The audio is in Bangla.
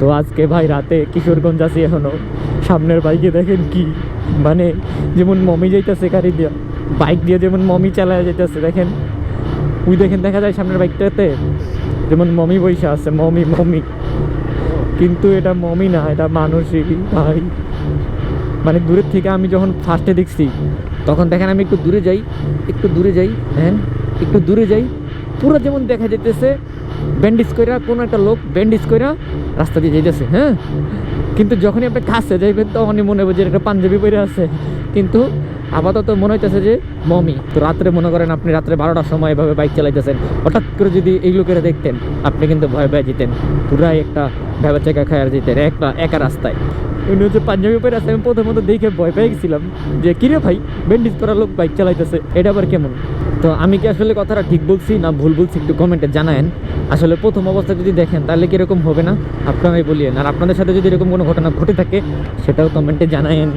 তো আজকে ভাই রাতে কিশোরগঞ্জ আছি এখনও। সামনের বাইকে দেখেন কি মানে যেমন মমি যাইতেছে গাড়ি দিয়া, বাইক দিয়ে যেমন মমি চালায় যাইতেছে, দেখেন? ওই দেখেন, দেখা যায় সামনের বাইকটাতে যেমন মমি বৈশা আছে, মমি মমি। কিন্তু এটা মমি না, এটা মানুষই ভাই। মানে দূরের থেকে আমি যখন ফার্স্টে দেখছি, তখন দেখেন আমি একটু দূরে যাই, একটু দূরে যাই হ্যাঁ একটু দূরে যাই, পুরো যেমন দেখা যেতেছে ব্যান্ডেজ কইরা কোনো একটা লোক ব্যান্ডেজ কইরা রাস্তা দিয়ে যাইতেছে হ্যাঁ? কিন্তু যখনই আপনি কাছে যাইবেন, তখনই মনে হবে যে একটা পাঞ্জাবি পরে আছে। কিন্তু আপাতত মনে হইতেছে যে মমি। তো রাত্রে মনে করেন আপনি রাত্রে বারোটার সময় এভাবে বাইক চালাইতেছেন। হঠাৎ করে যদি এই লোকেরা দেখতেন, আপনি কিন্তু ভয় ভয় যেতেন। পুরাই একটা ভেবা চেকা খায়ার যেতেন, একটা একা রাস্তায়। উনি হচ্ছে পাঞ্জাবি পরে আছে, আমি প্রথমত দেখে ভয় পেয়ে গেছিলাম যে কিরে ভাই ব্যান্ডেজ করা লোক বাইক চালাইতেছে, এটা আবার কেমন? তো আমি কি আসলে কথাটা ঠিক বলছি না ভুল বলছি একটু কমেন্টে জানায়েন। আসলে প্রথম অবস্থা যদি দেখেন, তাহলে কীরকম হবে না? আপনারাই বলিয়েন। আর আপনাদের সাথে যদি এরকম কোনো ঘটনা ঘটে থাকে, সেটাও কমেন্টে জানায়েন।